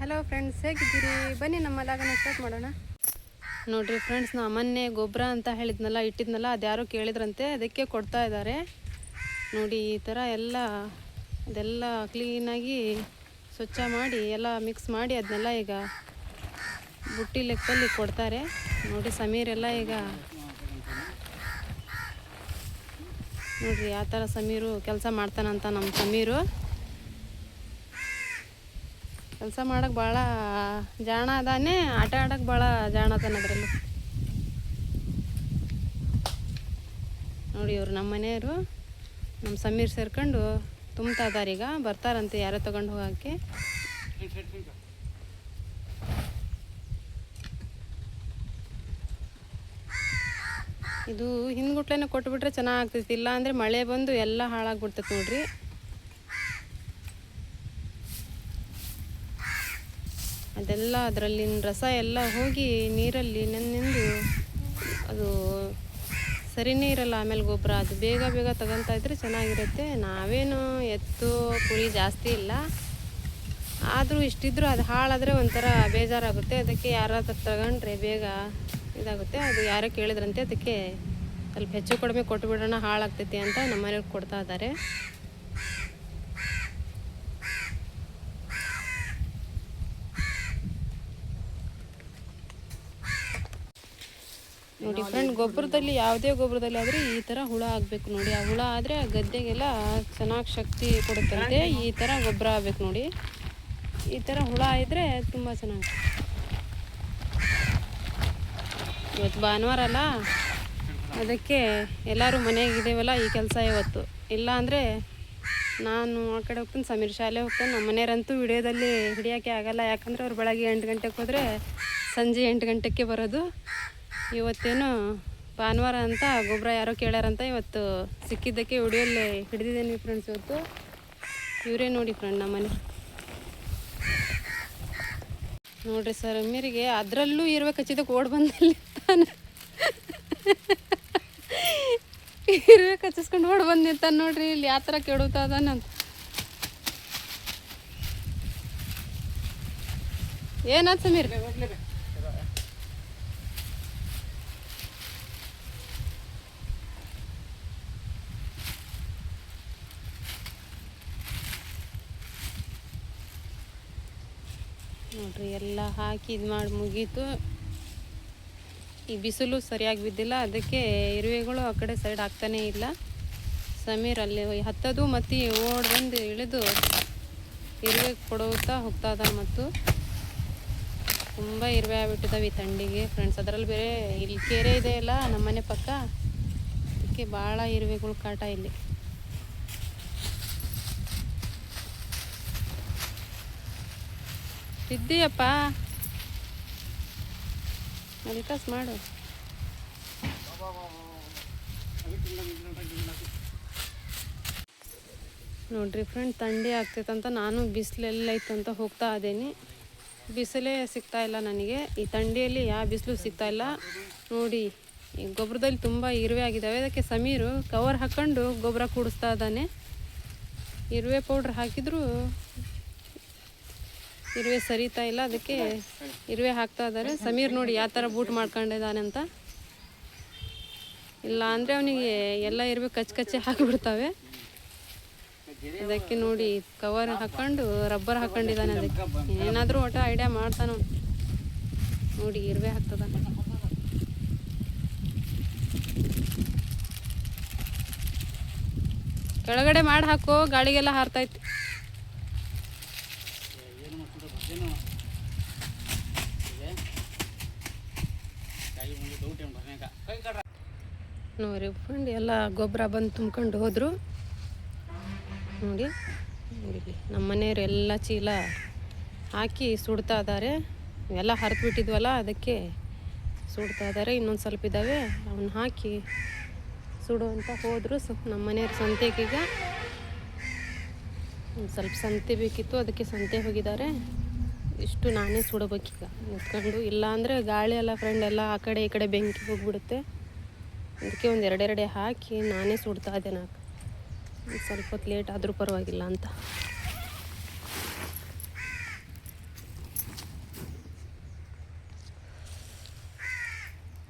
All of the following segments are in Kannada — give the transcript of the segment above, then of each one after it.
ಹಲೋ ಫ್ರೆಂಡ್ಸ್ ಹೇಗಿದ್ದೀರಿ? ಬನ್ನಿ ನಮ್ಮ ಲಾಗನ ಸ್ಟಾರ್ಟ್ ಮಾಡೋಣ. ನೋಡ್ರಿ ಫ್ರೆಂಡ್ಸ್ ನಾ ಮೊನ್ನೆ ಗೊಬ್ಬರ ಅಂತ ಹೇಳಿದ್ನಲ್ಲ, ಇಟ್ಟಿದ್ನಲ್ಲ ಅದ್ಯಾರೋ ಕೇಳಿದ್ರಂತೆ, ಅದಕ್ಕೆ ಕೊಡ್ತಾ ಇದ್ದಾರೆ. ನೋಡಿ, ಈ ಥರ ಎಲ್ಲ, ಅದೆಲ್ಲ ಕ್ಲೀನಾಗಿ ಸ್ವಚ್ಛ ಮಾಡಿ, ಎಲ್ಲ ಮಿಕ್ಸ್ ಮಾಡಿ ಅದನ್ನೆಲ್ಲ ಈಗ ಬುಟ್ಟಿ ಲೆಕ್ಕದಲ್ಲಿ ಕೊಡ್ತಾರೆ. ನೋಡಿ, ಸಮೀರ್ ಎಲ್ಲ ಈಗ ನೋಡಿರಿ ಯಾವ ಥರ ಸಮೀರು ಕೆಲಸ ಮಾಡ್ತಾನಂತ ನಮ್ಮ ಸಮೀರು. ಕೆಲಸ ಮಾಡೋಕೆ ಭಾಳ ಜಾಣ ಅದಾನೆ, ಆಟ ಆಡೋಕೆ ಭಾಳ ಜಾಣ ಅದಾನ ಅದರಲ್ಲಿ. ನೋಡಿ ಇವ್ರು ನಮ್ಮ ಮನೆಯವರು, ನಮ್ಮ ಸಮೀರ್ ಸೇರ್ಕೊಂಡು ತುಂಬ್ತಾ ಈಗ, ಬರ್ತಾರಂತೆ ಯಾರೋ ತಗೊಂಡು ಹೋಗೋಕ್ಕೆ. ಇದು ಹಿಂದ್ಗುಟ್ಲೇನೆ ಕೊಟ್ಬಿಟ್ರೆ ಚೆನ್ನಾಗ್ತೈತಿ ಇಲ್ಲ ಅಂದರೆ ಮಳೆ ಬಂದು ಎಲ್ಲ ಹಾಳಾಗ್ಬಿಡ್ತೈತೆ ನೋಡ್ರಿ. ಅದೆಲ್ಲ ಅದರಲ್ಲಿನ ರಸ ಎಲ್ಲ ಹೋಗಿ ನೀರಲ್ಲಿ ನೆನೆಂದು ಅದು ಸರಿನೇ ಇರಲ್ಲ ಆಮೇಲೆ ಗೊಬ್ಬರ ಅದು ಬೇಗ ಬೇಗ ತಗೊತಾ ಇದ್ರೆ ಚೆನ್ನಾಗಿರುತ್ತೆ. ನಾವೇನು ಎತ್ತು ಕುಳಿ ಜಾಸ್ತಿ ಇಲ್ಲ. ಆದರೂ ಇಷ್ಟಿದ್ರೂ ಅದು ಹಾಳಾದರೆ ಒಂಥರ ಬೇಜಾರಾಗುತ್ತೆ. ಅದಕ್ಕೆ ಯಾರಾದ್ರೂ ತಗೊಂಡ್ರೆ ಬೇಗ ಇದಾಗುತ್ತೆ. ಅದು ಯಾರೋ ಕೇಳಿದ್ರಂತೆ, ಅದಕ್ಕೆ ಸ್ವಲ್ಪ ಹೆಚ್ಚು ಕಡಿಮೆ ಕೊಟ್ಬಿಡೋಣ, ಹಾಳಾಗ್ತೈತಿ ಅಂತ ನಮ್ಮ ಕೊಡ್ತಾ ಇದ್ದಾರೆ. ನೋಡಿ ಫ್ರೆಂಡ್ ಗೊಬ್ಬರದಲ್ಲಿ ಯಾವುದೇ ಗೊಬ್ಬರದಲ್ಲಿ ಆದರೆ ಈ ಥರ ಹುಳ ಆಗಬೇಕು ನೋಡಿ. ಆ ಹುಳ ಆದರೆ ಆ ಗದ್ದೆಗೆಲ್ಲ ಚೆನ್ನಾಗಿ ಶಕ್ತಿ ಕೊಡುತ್ತಂತೆ. ಈ ಥರ ಗೊಬ್ಬರ ಆಗಬೇಕು ನೋಡಿ. ಈ ಥರ ಹುಳ ಇದ್ದರೆ ತುಂಬ ಚೆನ್ನಾಗಿ ಇವತ್ತು ಭಾನುವಾರ ಅಲ್ಲ? ಅದಕ್ಕೆ ಎಲ್ಲರೂ ಮನೆಗಿದ್ದೇವಲ್ಲ ಈ ಕೆಲಸ ಇವತ್ತು. ಇಲ್ಲ ಅಂದರೆ ನಾನು ಆ ಕಡೆ ಹೋಗ್ತೀನಿ ಸಮೀರ್ ಶಾಲೆ ಹೋಗ್ತಾನೆ. ನಮ್ಮ ಮನೆಯವರಂತೂ ವಿಡಿಯೋದಲ್ಲಿ ಹಿಡಿಯೋಕ್ಕೆ ಆಗಲ್ಲ. ಯಾಕಂದರೆ ಅವ್ರು ಬೆಳಗ್ಗೆ ಎಂಟು ಗಂಟೆಗೆ ಹೋದರೆ ಸಂಜೆ ಎಂಟು ಗಂಟೆಗೆ ಬರೋದು. ಇವತ್ತೇನು ಭಾನುವಾರ ಅಂತ, ಗೊಬ್ಬರ ಯಾರೋ ಕೇಳ್ಯಾರಂತ ಇವತ್ತು ಸಿಕ್ಕಿದ್ದಕ್ಕೆ ವಿಡಿಯೋಲ್ಲಿ ಹಿಡಿದಿದ್ದೇನೆ ಫ್ರೆಂಡ್ಸ್ ಇವತ್ತು. ಇವರೇ ನೋಡಿ ಫ್ರೆಂಡ್ ನಮ್ಮನೆ ನೋಡ್ರಿ ಸರ್ ಮೀರಿಗೆ ಅದರಲ್ಲೂ ಇರ್ಬೇಕು ಕಚ್ಚಿದಕ್ಕೆ ಓಡ್ ಬಂದಲ್ಲಿ ತಾನೆ. ಇರುವೆ ಕಚ್ಚಿಸ್ಕೊಂಡು ಓಡ್ ಬಂದು ನಿಂತಾನೆ ನೋಡ್ರಿ, ಇಲ್ಲಿ ಯಾವ ಥರ ಕೆಡುತ್ತಾ ಅದಾನಂತ ಏನಾತ್ ಸಮೀರ್? ನೋಡ್ರಿ, ಎಲ್ಲ ಹಾಕಿ ಇದು ಮಾಡಿ ಮುಗೀತು. ಈ ಬಿಸಿಲು ಸರಿಯಾಗಿ ಬಿದ್ದಿಲ್ಲ, ಅದಕ್ಕೆ ಇರುವೆಗಳು ಆ ಕಡೆ ಸೈಡ್ ಆಗ್ತಾನೇ ಇಲ್ಲ. ಸಮೀರ್ ಅಲ್ಲಿ ಹತ್ತದು ಮತ್ತು ಓಡ್ ಬಂದು ಇಳಿದು ಇರುವೆ ಕೊಡುತ್ತಾ ಹೋಗ್ತಾ ಇದ್ದಾನೆ ಮತ್ತು ತುಂಬ ಇರುವೆ ಆಗ್ಬಿಟ್ಟಿದ್ದಾವೆ ಈ ತಂಡಿಗೆ. ಫ್ರೆಂಡ್ಸ್ ಅದರಲ್ಲಿ ಬೇರೆ ಇಲ್ಲಿ ಕೆರೆ ಇದೆ ಅಲ್ಲ, ನಮ್ಮನೆ ಪಕ್ಕ. ಅದಕ್ಕೆ ಭಾಳ ಇರುವೆಗಳು ಕಾಟ ಇಲ್ಲಿ. ಬಿದ್ದೀಯಪ್ಪ ಮಲ್ಕಾಸ್ ಮಾಡು. ನೋಡ್ರಿ ಫ್ರೆಂಡ್ ಥಂಡಿ ಆಗ್ತೈತಂತ ನಾನು ಬಿಸಿಲೆಲ್ಲ ಅಂತ ಹೋಗ್ತಾ ಇದ್ದೀನಿ. ಬಿಸಿಲೇ ಸಿಗ್ತಾ ಇಲ್ಲ ನನಗೆ. ಈ ಥಂಡಿಯಲ್ಲಿ ಯಾವ ಬಿಸಿಲು ಸಿಗ್ತಾ ಇಲ್ಲ. ನೋಡಿ, ಈ ಗೊಬ್ಬರದಲ್ಲಿ ತುಂಬ ಇರುವೆ ಆಗಿದ್ದಾವೆ. ಅದಕ್ಕೆ ಸಮೀರು ಕವರ್ ಹಾಕ್ಕೊಂಡು ಗೊಬ್ಬರ ಕೂಡಿಸ್ತಾ ಇದ್ದಾನೆ. ಇರುವೆ ಪೌಡ್ರ್ ಹಾಕಿದ್ರು ಇರುವೆ ಸರಿತಾ ಇಲ್ಲ, ಅದಕ್ಕೆ ಇರುವೆ ಹಾಕ್ತಾ ಇದ್ದಾರೆ. ಸಮೀರ್ ನೋಡಿ ಯಾವ ಥರ ಬೂಟ್ ಮಾಡ್ಕೊಂಡಿದ್ದಾನೆ ಅಂತ. ಇಲ್ಲ ಅಂದರೆ ಅವನಿಗೆ ಎಲ್ಲ ಇರುವೆ ಕಚ್ಚಿ ಕಚ್ಚಿ ಹಾಕಿಬಿಡ್ತವೆ. ಅದಕ್ಕೆ ನೋಡಿ ಕವರ್ ಹಾಕೊಂಡು ರಬ್ಬರ್ ಹಾಕೊಂಡಿದ್ದಾನೆ ಅದಕ್ಕೆ. ಏನಾದರೂ ಒಟ್ಟು ಐಡಿಯಾ ಮಾಡ್ತಾನ. ನೋಡಿ ಇರುವೆ ಹಾಕ್ತದ ಕೆಳಗಡೆ ಮಾಡಿ ಹಾಕೋ, ಗಾಳಿಗೆಲ್ಲ ಹಾರ್ತೈತಿ ನೋಡಿ ಫ್ರೆಂಡ್ ಎಲ್ಲ ಗೊಬ್ಬರ ಬಂದು ತುಂಬ್ಕೊಂಡು ಹೋದರು. ನೋಡಿ ನಮ್ಮ ಮನೆಯವರು ಎಲ್ಲ ಚೀಲ ಹಾಕಿ ಸುಡ್ತಾ ಇದ್ದಾರೆ. ಎಲ್ಲ ಹರಿದು ಬಿಟ್ಟಿದ್ವಲ್ಲ ಅದಕ್ಕೆ ಸುಡ್ತಾ ಇದ್ದಾರೆ. ಇನ್ನೊಂದು ಸ್ವಲ್ಪ ಇದ್ದಾವೆ ಅವನ್ನ ಹಾಕಿ ಸುಡು ಅಂತ ಹೋದರು. ಸ್ವಲ್ಪ ನಮ್ಮ ಮನೆಯವ್ರ ಸಂತೆಗೀಗ ಒಂದು ಸ್ವಲ್ಪ ಸಂತೆ ಬೇಕಿತ್ತು, ಅದಕ್ಕೆ ಸಂತೆ ಹೋಗಿದ್ದಾರೆ. ಇಷ್ಟು ನಾನೇ ಸುಡಬೇಕೀಗ. ನಿಂತ್ಕೊಂಡು ಇಲ್ಲ ಅಂದರೆ ಗಾಳಿ ಎಲ್ಲ ಫ್ರೆಂಡ್ ಎಲ್ಲ ಆ ಕಡೆ ಈ ಕಡೆ ಬೆಂಕಿ ಹೋಗ್ಬಿಡುತ್ತೆ. ಅದಕ್ಕೆ ಒಂದು ಎರಡೆರಡೆ ಹಾಕಿ ನಾನೇ ಸುಡ್ತಾ ಇದ್ದೆ ನಾಲ್ಕು ಸ್ವಲ್ಪ ಹೊತ್ತು ಲೇಟ್ ಆದರೂ ಪರವಾಗಿಲ್ಲ ಅಂತ.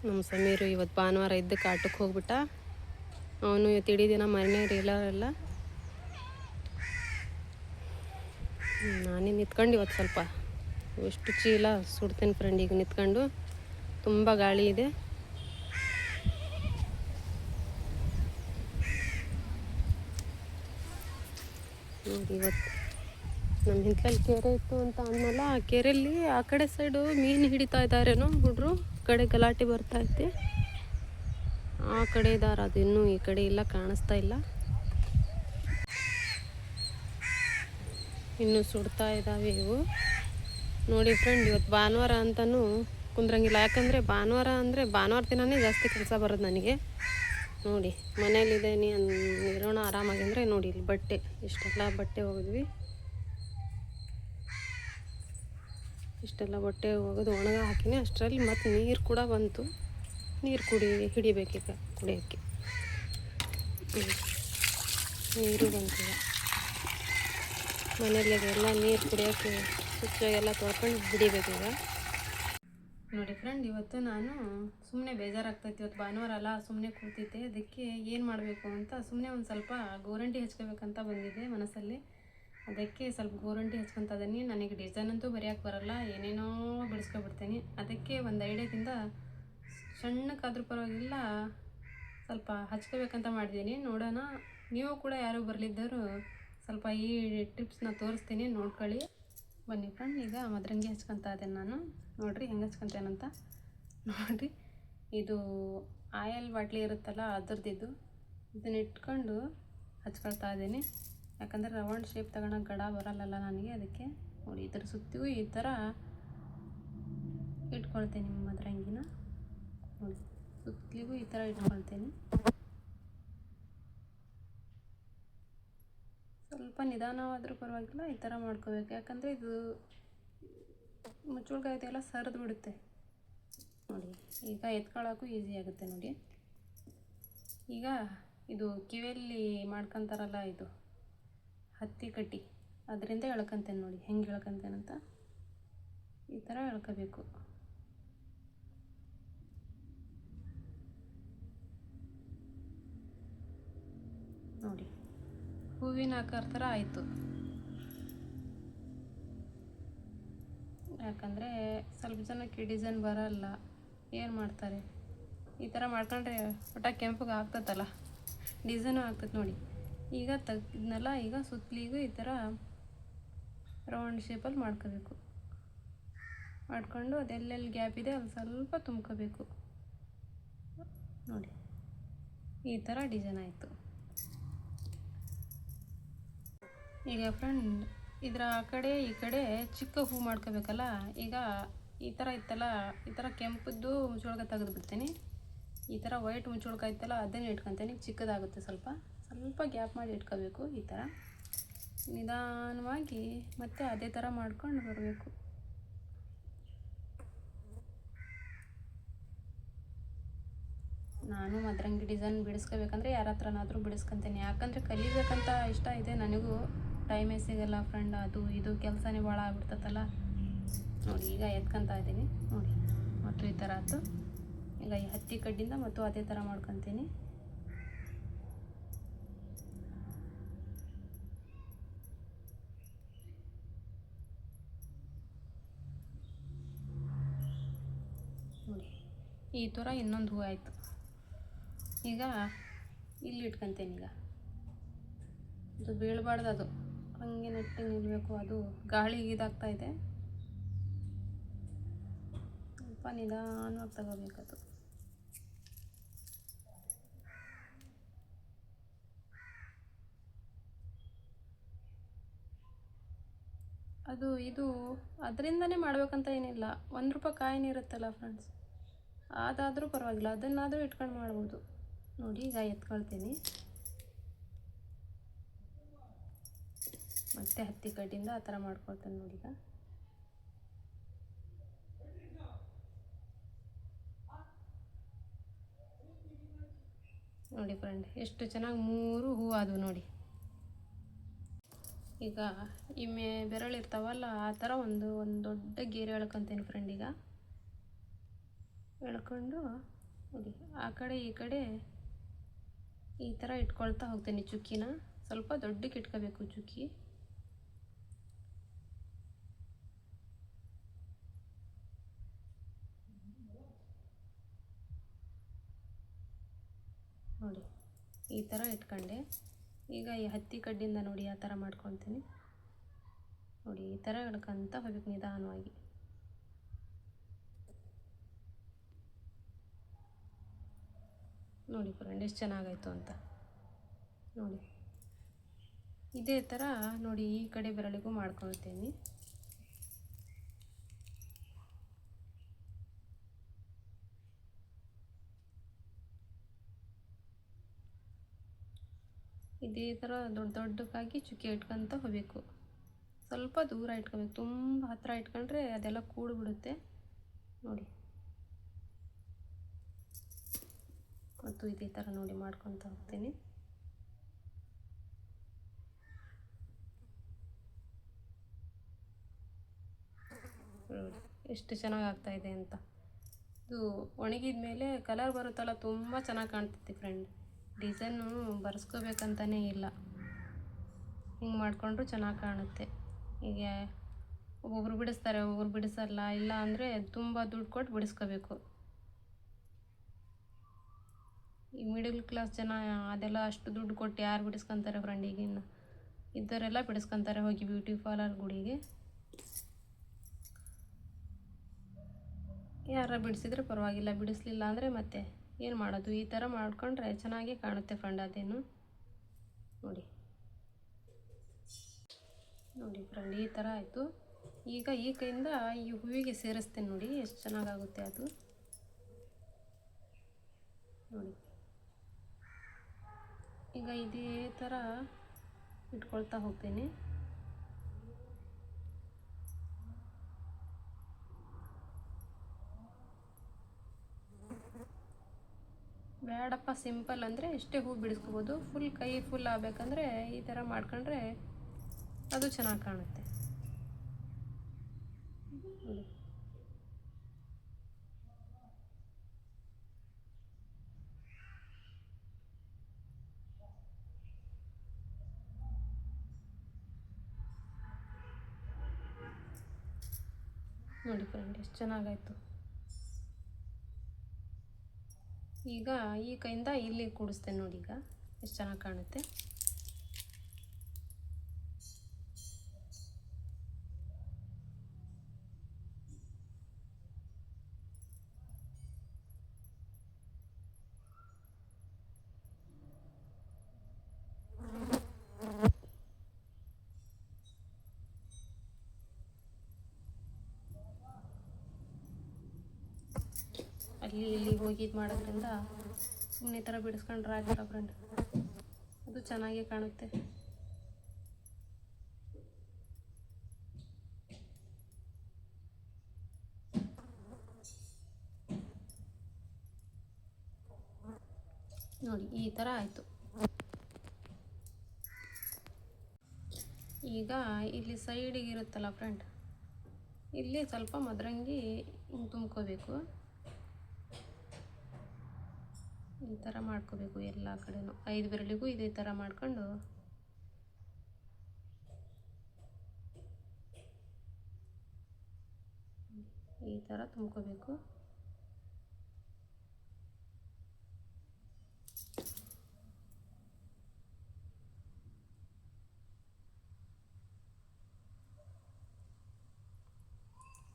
ನಮ್ಮ ಸಮೀರು ಇವತ್ತು ಭಾನುವಾರ ಇದ್ದ ಕಾಟಕ್ಕೆ ಹೋಗ್ಬಿಟ್ಟ. ಅವನು ಇವತ್ತು ಇಡೀ ದಿನ ಮನೆಯವ್ರು ಇಲ್ಲವರೆಲ್ಲ ನಾನೇ ನಿತ್ಕೊಂಡು ಇವತ್ತು ಸ್ವಲ್ಪ ಎಷ್ಟು ಚೀಲ ಸುಡ್ತೇನೆ ಫ್ರೆಂಡ್ ಈಗ ನಿಂತ್ಕೊಂಡು. ತುಂಬ ಗಾಳಿ ಇದೆ. ನೋಡಿ ಇವತ್ತು ನಮ್ಮ ಹಿಂತ್ಲಲ್ಲಿ ಕೆರೆ ಇತ್ತು ಅಂತ ಅಂದ್ನಲ್ಲ, ಆ ಕೆರೆಯಲ್ಲಿ ಆ ಕಡೆ ಸೈಡು ಮೀನು ಹಿಡಿತಾ ಇದ್ದಾರೇನೋ ಹುಡ್ರು ಕಡೆ ಗಲಾಟೆ ಬರ್ತಾ ಐತೆ. ಆ ಕಡೆ ಇದ್ದಾರೆ ಅದು ಇನ್ನೂ ಈ ಕಡೆ ಇಲ್ಲ, ಕಾಣಿಸ್ತಾ ಇಲ್ಲ. ಇನ್ನೂ ಸುಡ್ತಾ ಇದ್ದಾವೆ ಇವು. ನೋಡಿ ಫ್ರೆಂಡ್ ಇವತ್ತು ಭಾನುವಾರ ಅಂತಲೂ ಕುಂದ್ರಂಗಿಲ್ಲ. ಯಾಕಂದರೆ ಭಾನುವಾರ ಅಂದರೆ ಭಾನುವಾರ ದಿನವೇ ಜಾಸ್ತಿ ಕೆಲಸ ಬರೋದು ನನಗೆ. ನೋಡಿ, ಮನೇಲಿದೆ ಅನ್, ಇರೋಣ ಆರಾಮಾಗಿ ಅಂದರೆ ನೋಡಿ ಇಲ್ಲಿ ಬಟ್ಟೆ. ಇಷ್ಟೆಲ್ಲ ಬಟ್ಟೆ ಹೋಗಿದ್ವಿ ಇಷ್ಟೆಲ್ಲ ಬಟ್ಟೆ ಹೋಗೋದು ಒಣಗ ಹಾಕಿನಿ. ಅಷ್ಟರಲ್ಲಿ ಮತ್ತು ನೀರು ಕೂಡ ಬಂತು. ನೀರು ಕುಡಿ ಹಿಡಿಬೇಕೀಗ ಕುಡಿಯೋಕ್ಕೆ. ನೀರು ಬಂತು. ಮನೆಯಲ್ಲಿ ಎಲ್ಲ ನೀರು ಕುಡಿಯೋಕ್ಕೆ ಸ್ವಚ್ಛಾಗೆಲ್ಲ ತೊಳ್ಕೊಂಡು ಹಿಡಿಬೇಕೀಗ ನೋಡಿ ಫ್ರೆಂಡ್ ಇವತ್ತು ನಾನು ಸುಮ್ಮನೆ ಬೇಜಾರಾಗ್ತೈತಿ ಇವತ್ತು ಭಾನುವಾರ ಅಲ್ಲ ಸುಮ್ಮನೆ ಕೂತಿದ್ದೆ. ಅದಕ್ಕೆ ಏನು ಮಾಡಬೇಕು ಅಂತ ಸುಮ್ಮನೆ ಒಂದು ಸ್ವಲ್ಪ ಗೋರಂಟಿ ಹಚ್ಕೋಬೇಕಂತ ಬಂದಿದ್ದೆ ಮನಸ್ಸಲ್ಲಿ. ಅದಕ್ಕೆ ಸ್ವಲ್ಪ ಗೋರಂಟಿ ಹಚ್ಕೊತ ಇದೀನಿ. ನನಗೆ ಡಿಸೈನ್ ಅಂತೂ ಬರೆಯೋಕೆ ಬರಲ್ಲ, ಏನೇನೋ ಬಿಡಿಸ್ಕೊಬಿಡ್ತೀನಿ. ಅದಕ್ಕೆ ಒಂದು ಐಡಿಯಾದಿಂದ ಸಣ್ಣಕ್ಕಾದ್ರೂ ಪರವಾಗಿಲ್ಲ, ಸ್ವಲ್ಪ ಹಚ್ಕೋಬೇಕಂತ ಮಾಡಿದ್ದೀನಿ ನೋಡೋಣ. ನೀವು ಕೂಡ ಯಾರು ಬರಲಿದ್ದರೂ ಸ್ವಲ್ಪ ಈ ಟಿಪ್ಸ್ನ ತೋರಿಸ್ತೀನಿ, ನೋಡ್ಕೊಳ್ಳಿ. ಬನ್ನಿ ಫ್ರೆಂಡ್, ಈಗ ಮದ್ರಂಗಿ ಹಚ್ಕೊತಾ ಇದ್ದೇನೆ ನಾನು. ನೋಡಿರಿ ಹೆಂಗೆ ಹಚ್ಕೊತೇನಂತ ನೋಡಿರಿ, ಇದು ಆಯಲ್ ಬಾಟ್ಲಿ ಇರುತ್ತಲ್ಲ ಅದ್ರದ್ದಿದ್ದು ಇದನ್ನ ಇಟ್ಕೊಂಡು ಹಚ್ಕೊಳ್ತಾ ಇದ್ದೀನಿ. ಯಾಕಂದರೆ ರೌಂಡ್ ಶೇಪ್ ತಗೊಳಕ್ಕೆ ಗಡ ಬರಲ್ಲಲ್ಲ ನನಗೆ, ಅದಕ್ಕೆ ನೋಡಿ ಇದ್ರ ಸುತ್ತಿಗೂ ಈ ಥರ ಇಟ್ಕೊಳ್ತೀನಿ ಮದ್ರಂಗಿನ. ನೋಡಿ, ಸುತ್ತಲಿಗೂ ಈ ಥರ ಇಟ್ಕೊಳ್ತೀನಿ. ಸ್ವಲ್ಪ ನಿಧಾನವಾದರೂ ಪರವಾಗಿಲ್ಲ, ಈ ಥರ ಮಾಡ್ಕೋಬೇಕು. ಯಾಕಂದರೆ ಇದು ಮುಚ್ಚುಳ್ಕಾಯಿ ಇದೆಲ್ಲ ಸರಿದು ಬಿಡುತ್ತೆ. ನೋಡಿ, ಈಗ ಎತ್ಕೊಳ್ಳೋಕ್ಕೂ ಈಸಿ ಆಗುತ್ತೆ ನೋಡಿ. ಈಗ ಇದು ಕಿವಿಯಲ್ಲಿ ಮಾಡ್ಕೊತಾರಲ್ಲ ಇದು, ಹತ್ತಿ ಕಟ್ಟಿ, ಅದರಿಂದ ಎಳ್ಕೊಂತೇನೆ ನೋಡಿ, ಹೆಂಗೆ ಎಳ್ಕೊಂತೇನಂತ ಈ ಥರ ಎಳ್ಕೋಬೇಕು. ನೋಡಿ ಹೂವಿನ ಆಕಾರ ಥರ ಆಯಿತು. ಯಾಕಂದರೆ ಸ್ವಲ್ಪ ಜನಕ್ಕೆ ಡಿಸೈನ್ ಬರಲ್ಲ. ಏನು ಮಾಡ್ತಾರೆ? ಈ ಥರ ಮಾಡ್ಕೊಂಡ್ರೆ ಒಟ್ಟ ಕೆಂಪಗೆ ಆಗ್ತದಲ್ಲ ಡಿಸೈನು ಆಗ್ತದೆ ನೋಡಿ. ಈಗ ತೆಗ್ದ್ನಲ್ಲ, ಈಗ ಸುತ್ತಲಿಗೂ ಈ ಥರ ರೌಂಡ್ ಶೇಪಲ್ಲಿ ಮಾಡ್ಕೋಬೇಕು. ಮಾಡ್ಕೊಂಡು ಅದೆಲ್ಲೆಲ್ಲಿ ಗ್ಯಾಪ್ ಇದೆ ಅಲ್ಲಿ ಸ್ವಲ್ಪ ತುಂಬ್ಕೋಬೇಕು. ನೋಡಿ. ಈ ಥರ ಡಿಸೈನ್ ಆಯಿತು. ಈಗ ಫ್ರೆಂಡ್ ಇದರ ಆ ಕಡೆ, ಈ ಕಡೆ ಚಿಕ್ಕ ಹೂ ಮಾಡ್ಕೋಬೇಕಲ್ಲ, ಈಗ ಈ ಥರ ಇತ್ತಲ್ಲ, ಈ ಥರ ಕೆಂಪದ್ದು ಮುಚ್ಚೊಳಗ ತೆಗೆದು ಬಿಡ್ತೀನಿ. ಈ ಥರ ವೈಟ್ ಮುಚ್ಚೊಳಗ ಇತ್ತಲ್ಲ ಅದನ್ನೇ ಇಟ್ಕೊತೀನಿ, ಚಿಕ್ಕದಾಗುತ್ತೆ ಸ್ವಲ್ಪ. ಸ್ವಲ್ಪ ಗ್ಯಾಪ್ ಮಾಡಿ ಇಟ್ಕೋಬೇಕು ಈ ಥರ ನಿಧಾನವಾಗಿ ಮತ್ತೆ ಅದೇ ಥರ ಮಾಡ್ಕೊಂಡು ಬರಬೇಕು. ನಾನು ಮದ್ರಂಗಿ ಡಿಸೈನ್ ಬಿಡಿಸ್ಕೋಬೇಕಂದ್ರೆ ಯಾರ ಹತ್ರನಾದರೂ ಬಿಡಿಸ್ಕೊತೀನಿ. ಯಾಕಂದರೆ ಕಲಿಬೇಕಂತ ಇಷ್ಟ ಇದೆ ನನಗೂ. ಟೈಮೇ ಸಿಗಲ್ಲ ಫ್ರೆಂಡ್ ಅದು ಇದು ಕೆಲಸನೇ ಭಾಳ ಆಗ್ಬಿಡ್ತತ್ತಲ್ಲ. ನೋಡಿ, ಈಗ ಎತ್ಕೊತಾ ಇದ್ದೀನಿ. ನೋಡಿ, ಮತ್ತು ಈ ಥರ ಆಯ್ತು ಈಗ ಈ ಹತ್ತಿ ಕಡ್ಡಿಂದ ಮತ್ತು ಅದೇ ಥರ ಮಾಡ್ಕೊತೀನಿ. ನೋಡಿ, ಈ ಥರ ಇನ್ನೊಂದು ಹೂ ಆಯಿತು. ಈಗ ಇಲ್ಲಿ ಇಟ್ಕೊತೀನಿ ಈಗ. ಅದು ಬೀಳಬಾರ್ದು ಅದು. ಹಂಗೆ ನೆಟ್ಟಿಗೆ ನಿಲ್ಲಬೇಕು ಅದು ಗಾಳಿ ಇದಾಗ್ತಾ ಇದೆ. ಸ್ವಲ್ಪ ನಿಧಾನವಾಗಿ ತಗೋಬೇಕದು. ಅದು ಇದು ಅದರಿಂದನೇ ಮಾಡಬೇಕಂತ ಏನಿಲ್ಲ. ಒಂದು ರೂಪಾಯಿ ಕಾಯಿನ ಇರುತ್ತಲ್ಲ ಫ್ರೆಂಡ್ಸ್ ಅದಾದರೂ ಪರವಾಗಿಲ್ಲ. ಅದನ್ನಾದರೂ ಇಟ್ಕೊಂಡು ಮಾಡ್ಬೋದು. ನೋಡಿ ಈಗ ಎತ್ಕೊಳ್ತೀನಿ. ಮತ್ತೆ ಹತ್ತಿ ಕಟ್ಟಿಂದ ಆ ಥರ ಮಾಡ್ಕೊಳ್ತೇನೆ ನೋಡಿ ಈಗ. ನೋಡಿ ಫ್ರೆಂಡ್, ಎಷ್ಟು ಚೆನ್ನಾಗಿ ಮೂರು ಹೂ ಆದವು ನೋಡಿ. ಈಗ ಈ ಮೇ ಬೆರಳು ಇರ್ತಾವಲ್ಲ, ಆ ಥರ ಒಂದು ಒಂದು ದೊಡ್ಡ ಗೇರೆ ಎಳ್ಕೊತೀನಿ ಫ್ರೆಂಡ್ ಈಗ. ಎಳ್ಕೊಂಡು ನೋಡಿ, ಆ ಕಡೆ ಈ ಕಡೆ ಈ ಥರ ಇಟ್ಕೊಳ್ತಾ ಹೋಗ್ತೀನಿ ಚುಕ್ಕಿನ. ಸ್ವಲ್ಪ ದೊಡ್ಡಕ್ಕೆ ಇಟ್ಕೋಬೇಕು ಚುಕ್ಕಿ ನೋಡಿ ಈ ಥರ ಇಟ್ಕೊಂಡೆ. ಈಗ ಈ ಹತ್ತಿ ಕಡ್ಡಿಯಿಂದ ನೋಡಿ ಆ ಥರ ಮಾಡ್ಕೊತೀನಿ ನೋಡಿ, ಈ ಥರ ಹಿಡ್ಕೊಂತ ಹೋಗ್ಬೇಕು ನಿಧಾನವಾಗಿ. ನೋಡಿ ಫ್ರೆಂಡ್, ಎಷ್ಟು ಚೆನ್ನಾಗಾಯಿತು ಅಂತ. ನೋಡಿ, ಇದೇ ಥರ ನೋಡಿ ಈ ಕಡೆ ಬೆರಳಿಗೂ ಮಾಡ್ಕೊಳ್ತೀನಿ. ಇದೇ ಥರ ದೊಡ್ಡ ದೊಡ್ಡಕ್ಕಾಗಿ ಚುಕ್ಕಿ ಇಟ್ಕೊತ ಹೋಗಬೇಕು. ಸ್ವಲ್ಪ ದೂರ ಇಟ್ಕೋಬೇಕು. ತುಂಬ ಹತ್ತಿರ ಇಟ್ಕೊಂಡ್ರೆ ಅದೆಲ್ಲ ಕೂಡ್ಬಿಡುತ್ತೆ. ನೋಡಿ. ಮತ್ತು ಇದೇ ಥರ ನೋಡಿ ಮಾಡ್ಕೊತ ಹೋಗ್ತೀನಿ. ಎಷ್ಟು ಚೆನ್ನಾಗಿ ಆಗ್ತಾಯಿದೆ ಅಂತ. ಇದು ಒಣಗಿದ ಮೇಲೆ ಕಲರ್ ಬರುತ್ತಲ್ಲ, ತುಂಬ ಚೆನ್ನಾಗಿ ಕಾಣ್ತೈತಿ ಫ್ರೆಂಡ್ ಡಿಸೈನು ಬರ್ಸ್ಕೋಬೇಕಂತಲೇ ಇಲ್ಲ. ಹಿಂಗೆ ಮಾಡಿಕೊಂಡ್ರು ಚೆನ್ನಾಗಿ ಕಾಣುತ್ತೆ. ಈಗ ಒಬ್ಬೊಬ್ರು ಬಿಡಿಸ್ತಾರೆ ಒಬ್ಬೊಬ್ರು ಬಿಡಿಸಲ್ಲ, ಇಲ್ಲ ಅಂದರೆ ತುಂಬ ದುಡ್ಡು ಕೊಟ್ಟು ಬಿಡಿಸ್ಕೋಬೇಕು. ಈ ಮಿಡಲ್ ಕ್ಲಾಸ್ ಜನ ಅದೆಲ್ಲ ಅಷ್ಟು ದುಡ್ಡು ಕೊಟ್ಟು ಯಾರು ಬಿಡಿಸ್ಕೊತಾರೆ ಫ್ರೆಂಡ್ ಇನ್ನು? ಇದ್ದವರೆಲ್ಲ ಬಿಡಿಸ್ಕೊತಾರೆ ಹೋಗಿ ಬ್ಯೂಟಿ ಪಾರ್ಲರ್ ಗುಡಿಗೆ. ಯಾರ ಬಿಡಿಸಿದ್ರೆ ಪರವಾಗಿಲ್ಲ, ಬಿಡಿಸ್ಲಿಲ್ಲ ಅಂದರೆ ಮತ್ತೆ ಏನು ಮಾಡೋದು? ಈ ಥರ ಮಾಡಿಕೊಂಡ್ರೆ ಚೆನ್ನಾಗಿ ಕಾಣುತ್ತೆ ಫ್ರೆಂಡ್ ಅದೇನು? ನೋಡಿ. ನೋಡಿ ಫ್ರೆಂಡ್ ಈ ಥರ ಆಯಿತು. ಈಗ ಈ ಕೈಯಿಂದ ಈ ಹೂವಿಗೆ ಸೇರಿಸ್ತೇನೆ ನೋಡಿ, ಎಷ್ಟು ಚೆನ್ನಾಗಾಗುತ್ತೆ ಅದು. ನೋಡಿ. ಈಗ ಇದೇ ಥರ ಇಟ್ಕೊಳ್ತಾ ಹೋಗ್ತೀನಿ. ಬೇಡಪ್ಪ, ಸಿಂಪಲ್ ಅಂದರೆ ಎಷ್ಟೇ ಹೂ ಬಿಡಿಸ್ಕೋಬೋದು ಫುಲ್ ಕೈ ಫುಲ್ ಆಗಬೇಕಂದ್ರೆ ಈ ಥರ ಮಾಡ್ಕೊಂಡ್ರೆ ಅದು ಚೆನ್ನಾಗಿ ಕಾಣುತ್ತೆ ನೋಡಿ. ಫ್ರೆಂಡ್, ಎಷ್ಟು ಚೆನ್ನಾಗಾಯ್ತು ಈಗ ಈ ಕೈಯಿಂದ ಇಲ್ಲಿ ಕೂಡಿಸ್ತೇನೆ ನೋಡಿ ಈಗ ಎಷ್ಟು ಚೆನ್ನಾಗಿ ಕಾಣುತ್ತೆ. ಅಲ್ಲಿ ಇಲ್ಲಿ ಹೋಗಿ ಇದು ಮಾಡೋದ್ರಿಂದ ಸುಮ್ಮನೆ ಥರ ಬಿಡಿಸ್ಕೊಂಡ್ರೆ ಆಗಲ್ಲ ಫ್ರೆಂಡ್ ಅದು ಚೆನ್ನಾಗೇ ಕಾಣುತ್ತೆ. ನೋಡಿ, ಈ ಥರ ಆಯಿತು. ಈಗ ಇಲ್ಲಿ ಸೈಡಿಗೆ ಇರುತ್ತಲ್ಲ ಫ್ರೆಂಡ್ ಇಲ್ಲಿ ಸ್ವಲ್ಪ ಮದರಂಗಿ ತುಂಬ್ಕೋಬೇಕು. ಈ ಥರ ಮಾಡ್ಕೋಬೇಕು ಎಲ್ಲ ಕಡೆನೂ. ಐದು ಬೆರಳಿಗೂ ಇದೇ ಥರ ಮಾಡ್ಕೊಂಡು. ಈ ಥರ ತುಂಬ್ಕೋಬೇಕು.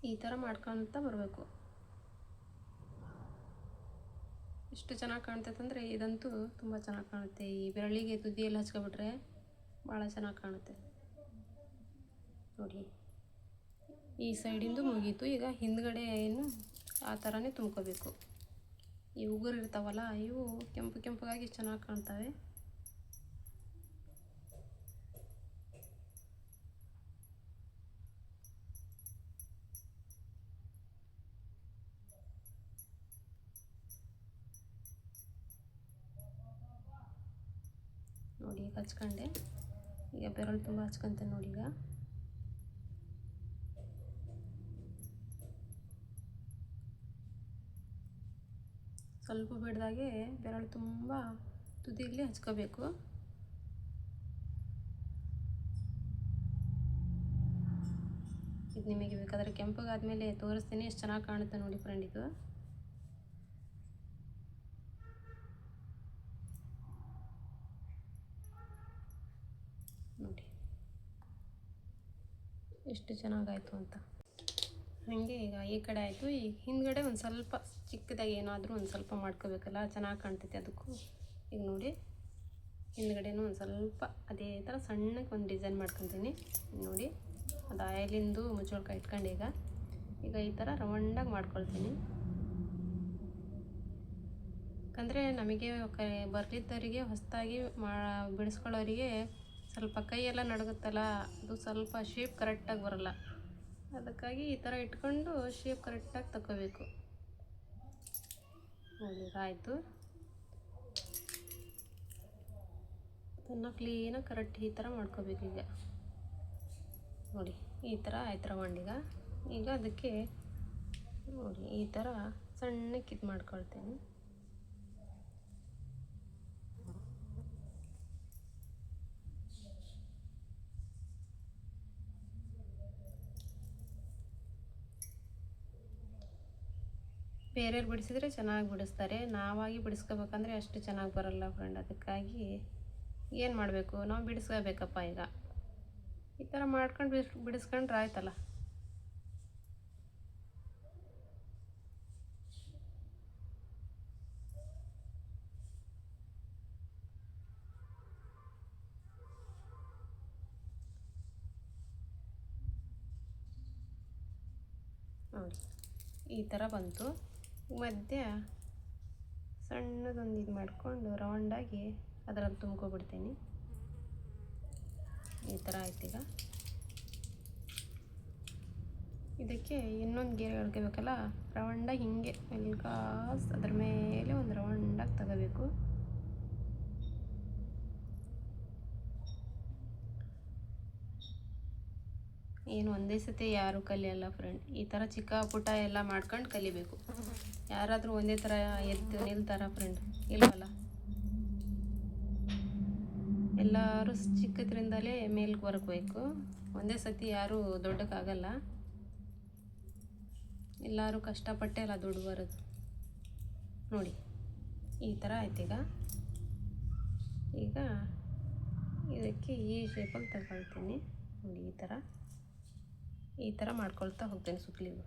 ಈ ಥರ ಮಾಡ್ಕೊತ ಬರಬೇಕು. ಎಷ್ಟು ಚೆನ್ನಾಗಿ ಕಾಣ್ತೈತೆ ಅಂದರೆ ಇದಂತೂ ತುಂಬ ಚೆನ್ನಾಗಿ ಕಾಣುತ್ತೆ. ಈ ಬೆರಳಿಗೆ ತುದಿಯಲ್ಲಿ ಹಚ್ಕೊಬಿಟ್ರೆ ಭಾಳ ಚೆನ್ನಾಗಿ ಕಾಣುತ್ತೆ. ನೋಡಿ. ಈ ಸೈಡಿಂದು ಮುಗೀತು. ಈಗ ಹಿಂದ್ಗಡೆ ಏನು ಆ ಥರನೇ ತುಂಬ್ಕೋಬೇಕು. ಈ ಉಗುರು ಇರ್ತಾವಲ್ಲ, ಇವು ಕೆಂಪು ಕೆಂಪಗಾಗಿ ಚೆನ್ನಾಗಿ ಕಾಣ್ತವೆ ನೋಡಿ ಈಗ ಹಚ್ಕೊಂಡೆ. ಈಗ ಬೆರಳು ತುಂಬ ಹಚ್ಕೊಂತ ನೋಡಿ ಈಗ. ಸ್ವಲ್ಪ ಬಿಡ್ದಾಗೆ ಬೆರಳು ತುಂಬ ತುದಿಯಲ್ಲಿ ಹಚ್ಕೋಬೇಕು. ಇದು ನಿಮಗೆ ಬೇಕಾದರೆ ಕೆಂಪಗಾದ್ಮೇಲೆ ತೋರಿಸ್ತೀನಿ, ಎಷ್ಟು ಚೆನ್ನಾಗಿ ಕಾಣುತ್ತೆ ನೋಡಿ ಫ್ರೆಂಡ್ ಇದು ನೋಡಿ ಎಷ್ಟು ಚೆನ್ನಾಗಾಯಿತು ಅಂತ. ಹಾಗೆ ಈಗ ಈ ಕಡೆ ಆಯಿತು. ಈಗ ಹಿಂದ್ಗಡೆ ಒಂದು ಸ್ವಲ್ಪ ಚಿಕ್ಕದಾಗಿ ಏನಾದರೂ ಒಂದು ಸ್ವಲ್ಪ ಮಾಡ್ಕೋಬೇಕಲ್ಲ, ಚೆನ್ನಾಗಿ ಕಾಣ್ತೈತೆ ಅದಕ್ಕೂ. ಈಗ ನೋಡಿ, ಹಿಂದ್ಗಡೆನೂ ಒಂದು ಸ್ವಲ್ಪ ಅದೇ ಥರ ಸಣ್ಣಕ್ಕೆ ಒಂದು ಡಿಸೈನ್ ಮಾಡ್ಕೊತೀನಿ. ನೋಡಿ, ಅದು ಆಯಲಿಂದು ಮುಚ್ಚೋಳ್ಕ ಇಟ್ಕೊಂಡು ಈಗ. ಈಗ ಈ ಥರ ರೌಂಡಾಗಿ ಮಾಡ್ಕೊಳ್ತೀನಿ. ಯಾಕಂದರೆ ನಮಗೆ ಬರ್ಲಿದ್ದವರಿಗೆ ಹೊಸದಾಗಿ ಮಾ ಬಿಡಿಸ್ಕೊಳ್ಳೋರಿಗೆ ಸ್ವಲ್ಪ ಕೈಯೆಲ್ಲ ನಡಗುತ್ತಲ್ಲ, ಅದು ಸ್ವಲ್ಪ ಶೇಪ್ ಕರೆಕ್ಟಾಗಿ ಬರಲ್ಲ. ಅದಕ್ಕಾಗಿ ಈ ಥರ ಇಟ್ಕೊಂಡು ಶೇಪ್ ಕರೆಕ್ಟಾಗಿ ತಗೋಬೇಕು ಆಯಿತು ಅದನ್ನು ಕ್ಲೀನಾಗಿ ಕರೆಕ್ಟ್ ಈ ಥರ ಮಾಡ್ಕೋಬೇಕು ಈಗ. ನೋಡಿ, ಈ ಥರ ಆಯ್ತು ರವಂಡೀಗ ಈಗ ಅದಕ್ಕೆ ನೋಡಿ, ಈ ಥರ ಸಣ್ಣಕ್ಕೆ ಇದು ಮಾಡ್ಕೊಳ್ತೇನೆ. ಬೇರೆಯವ್ರು ಬಿಡಿಸಿದ್ರೆ ಚೆನ್ನಾಗಿ ಬಿಡಿಸ್ತಾರೆ. ನಾವಾಗಿ ಬಿಡಿಸ್ಕೋಬೇಕಂದ್ರೆ ಅಷ್ಟು ಚೆನ್ನಾಗಿ ಬರಲ್ಲ ಫ್ರೆಂಡ್ ಅದಕ್ಕಾಗಿ ಏನು ಮಾಡಬೇಕು? ನಾವು ಬಿಡಿಸ್ಕೋಬೇಕಪ್ಪ ಈಗ. ಈ ಥರ ಮಾಡ್ಕೊಂಡು ಬಿಡಿಸ್ ಬಿಡಿಸ್ಕೊಂಡ್ರೆ ಆಯ್ತಲ್ಲ? ನೋಡಿ. ಈ ಥರ ಬಂತು. ಮಧ್ಯ ಸಣ್ಣದೊಂದು ಇದು ಮಾಡಿಕೊಂಡು ರೌಂಡಾಗಿ ಅದರಲ್ಲಿ ತುಂಬ್ಕೊಬಿಡ್ತೀನಿ. ಈ ಥರ ಆಯ್ತು ಈಗ. ಇದಕ್ಕೆ ಇನ್ನೊಂದು ಗೇರ್ ಎಳ್ಕೋಬೇಕಲ್ಲ? ರೌಂಡಾಗಿ ಹಿಂಗೆ ಮೆಲ್ಕಾಸ್ ಅದ್ರ ಮೇಲೆ ಒಂದು ರೌಂಡಾಗಿ ತಗೋಬೇಕು. ಏನು ಒಂದೇ ಸತಿ ಯಾರು ಕಲಿಯಲ್ಲ ಫ್ರೆಂಡ್ ಈ ಥರ ಚಿಕ್ಕ ಪುಟ ಎಲ್ಲ ಮಾಡ್ಕೊಂಡು ಕಲಿಬೇಕು. ಯಾರಾದರೂ ಒಂದೇ ಥರ ಎದ್ದು ನಿಲ್ತಾರ ಫ್ರೆಂಡ್ ಇಲ್ವಲ್ಲ? ಎಲ್ಲರೂ ಚಿಕ್ಕದ್ರಿಂದಲೇ ಮೇಲ್ಗೆ ಬರಬೇಕು. ಒಂದೇ ಸತಿ ಯಾರೂ ದೊಡ್ಡಕ್ಕಾಗಲ್ಲ. ಎಲ್ಲರೂ ಕಷ್ಟಪಟ್ಟೆ ಅಲ್ಲ ದುಡ್ಡು ಬರೋದು. ನೋಡಿ, ಈ ಥರ ಆಯ್ತು ಈಗ. ಈಗ ಇದಕ್ಕೆ ಈ ಶೇಪಲ್ಲಿ ತಗೊಳ್ತೀನಿ. ನೋಡಿ, ಈ ಥರ ಈ ಥರ ಮಾಡ್ಕೊಳ್ತಾ ಹೋಗ್ತೇನೆ ಸುತ್ತಲಿಗೂ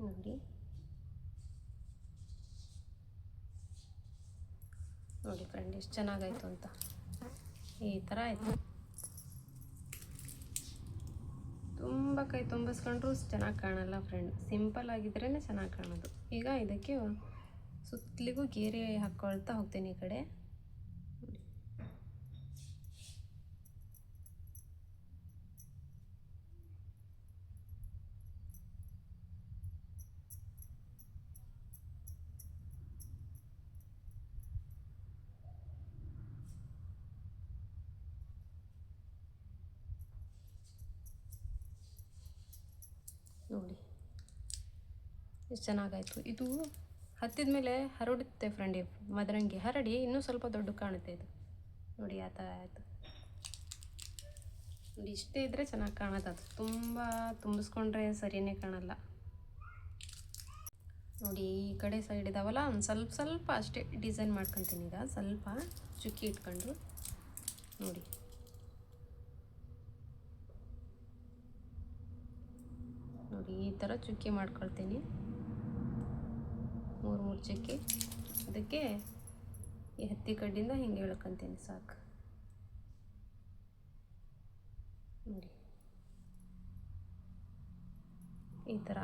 ನೋಡಿ. ನೋಡಿ ಫ್ರೆಂಡ್ ಎಷ್ಟು ಚೆನ್ನಾಗಾಯ್ತು ಅಂತ. ಈ ಥರ ಆಯಿತು. ತುಂಬ ಕೈ ತುಂಬಿಸ್ಕೊಂಡ್ರು ಚೆನ್ನಾಗಿ ಕಾಣಲ್ಲ ಫ್ರೆಂಡ್ ಸಿಂಪಲ್ ಆಗಿದ್ರೇ ಚೆನ್ನಾಗಿ ಕಾಣೋದು. ಈಗ ಇದಕ್ಕೆ ಸುತ್ತಲಿಗೂ ಗೇರೆ ಹಾಕ್ಕೊಳ್ತಾ ಹೋಗ್ತೀನಿ ಈ ಕಡೆ ನೋಡಿ ಎಷ್ಟು ಚೆನ್ನಾಗಾಯಿತು. ಇದು ಹತ್ತಿದ ಮೇಲೆ ಹರಡುತ್ತೆ ಫ್ರೆಂಡಿ ಮದರಂಗಿ. ಹರಡಿ ಇನ್ನೂ ಸ್ವಲ್ಪ ದೊಡ್ಡ ಕಾಣುತ್ತೆ ಇದು. ನೋಡಿ ಆ ಥರ ಆಯಿತು. ನೋಡಿ ಇಷ್ಟೇ ಇದ್ದರೆ ಚೆನ್ನಾಗಿ ಕಾಣುತ್ತೆ ಅದು. ತುಂಬ ತುಂಬಿಸ್ಕೊಂಡ್ರೆ ಸರಿಯೇ ಕಾಣಲ್ಲ. ನೋಡಿ ಈ ಕಡೆ ಸೈಡ್ ಇದಾವಲ್ಲ, ಒಂದು ಸ್ವಲ್ಪ ಸ್ವಲ್ಪ ಅಷ್ಟೇ ಡಿಸೈನ್ ಮಾಡ್ಕೊತೀನಿ ಈಗ. ಸ್ವಲ್ಪ ಚುಕ್ಕಿ ಇಟ್ಕೊಂಡು. ನೋಡಿ. ನೋಡಿ ಈ ಥರ ಚುಕ್ಕಿ ಮಾಡ್ಕೊಳ್ತೀನಿ. ಮೂರು ಮೂರು ಚಕ್ಕೆ ಅದಕ್ಕೆ ಈ ಹತ್ತಿ ಕಡ್ಡಿಂದ ಹಿಂಗೆ ಎಳ್ಕೊತೀನಿ ಸಾಕು. ನೋಡಿ. ಈ ಥರ.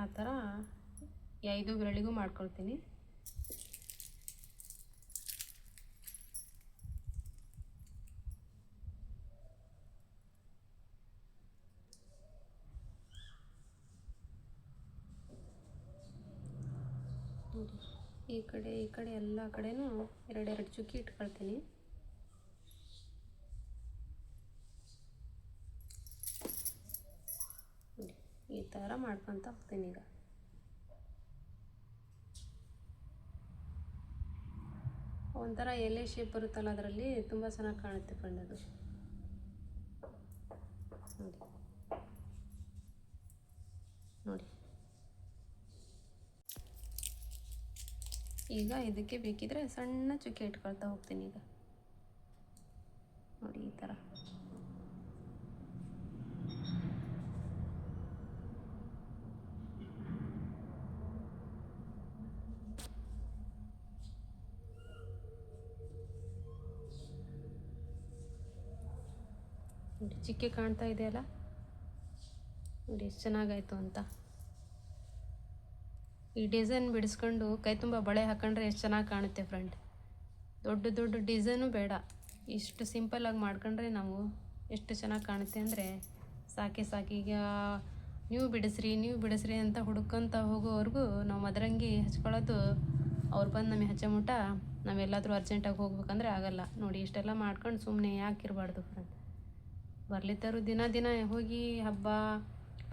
ಆ ಥರ ಐದು ಬೆರಳಿಗೂ ಮಾಡ್ಕೊಳ್ತೀನಿ ಈ ಕಡೆ, ಈ ಕಡೆ ಎಲ್ಲ ಕಡೆನೂ ಎರಡೆರಡು ಚುಕ್ಕಿ ಇಟ್ಕೊಳ್ತೀನಿ. ಈ ಥರ ಮಾಡ್ಕೊತ ಹೋಗ್ತೀನಿ ಈಗ. ಒಂಥರ ಎಲೆ ಶೇಪ್ ಬರುತ್ತಲ್ಲ ಅದರಲ್ಲಿ ತುಂಬ ಚೆನ್ನಾಗಿ ಕಾಣುತ್ತೆ ಕಣ್ಣದು ನೋಡಿ. ನೋಡಿ. ಈಗ ಇದಕ್ಕೆ ಬೇಕಿದ್ರೆ ಸಣ್ಣ ಚುಕ್ಕೆ ಇಟ್ಕೊಳ್ತಾ ಹೋಗ್ತೀನಿ ಈಗ. ನೋಡಿ ಈ ಥರ ನೋಡಿ, ಚಿಕ್ಕೆ ಕಾಣ್ತಾ ಇದೆಯಲ್ಲ? ನೋಡಿ, ಎಷ್ಟು ಚೆನ್ನಾಗಾಯ್ತು ಅಂತ. ಈ ಡಿಸೈನ್ ಬಿಡಿಸ್ಕೊಂಡು ಕೈ ತುಂಬ ಬಳೆ ಹಾಕೊಂಡ್ರೆ ಎಷ್ಟು ಚೆನ್ನಾಗಿ ಕಾಣುತ್ತೆ ಫ್ರೆಂಡ್ ದೊಡ್ಡ ದೊಡ್ಡ ಡಿಸೈನು ಬೇಡ. ಇಷ್ಟು ಸಿಂಪಲ್ಲಾಗಿ ಮಾಡ್ಕೊಂಡ್ರೆ ನಾವು ಎಷ್ಟು ಚೆನ್ನಾಗಿ ಕಾಣುತ್ತೆ ಅಂದರೆ ಸಾಕೆ ಸಾಕಿ. ಈಗ ನೀವು ಬಿಡಿಸ್ರಿ ನೀವು ಬಿಡಿಸ್ರಿ ಅಂತ ಹುಡ್ಕೊಂತ ಹೋಗೋವರೆಗೂ ನಾವು ಮದರಂಗಿ ಹಚ್ಕೊಳ್ಳೋದು ಅವ್ರು ಬಂದು ನಮಗೆ ಹಚ್ಚಮುಟ ನಾವೆಲ್ಲಾದರೂ ಅರ್ಜೆಂಟಾಗಿ ಹೋಗ್ಬೇಕಂದ್ರೆ ಆಗಲ್ಲ. ನೋಡಿ ಇಷ್ಟೆಲ್ಲ ಮಾಡ್ಕೊಂಡು ಸುಮ್ಮನೆ ಯಾಕಿರಬಾರ್ದು ಫ್ರೆಂಡ್ ಬರ್ಲಿತ್ತರು ದಿನ ದಿನ ಹೋಗಿ ಹಬ್ಬ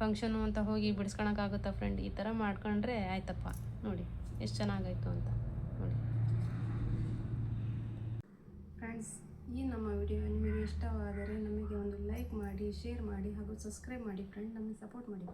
ಫಂಕ್ಷನು ಅಂತ ಹೋಗಿ ಬಿಡಿಸ್ಕೊಳಕ್ಕಾಗುತ್ತಾ ಫ್ರೆಂಡ್ ಈ ಥರ ಮಾಡ್ಕೊಂಡ್ರೆ ಆಯ್ತಪ್ಪ. ನೋಡಿ, ಎಷ್ಟು ಚೆನ್ನಾಗಾಯ್ತು ಅಂತ. ನೋಡಿ. ಫ್ರೆಂಡ್ಸ್ ಈ ನಮ್ಮ ವಿಡಿಯೋ ನಿಮಗೆ ಇಷ್ಟವಾದರೆ ನಮಗೆ ಒಂದು ಲೈಕ್ ಮಾಡಿ ಶೇರ್ ಮಾಡಿ ಹಾಗೂ ಸಬ್ಸ್ಕ್ರೈಬ್ ಮಾಡಿ ಫ್ರೆಂಡ್ ನಮಗೆ ಸಪೋರ್ಟ್ ಮಾಡಿ.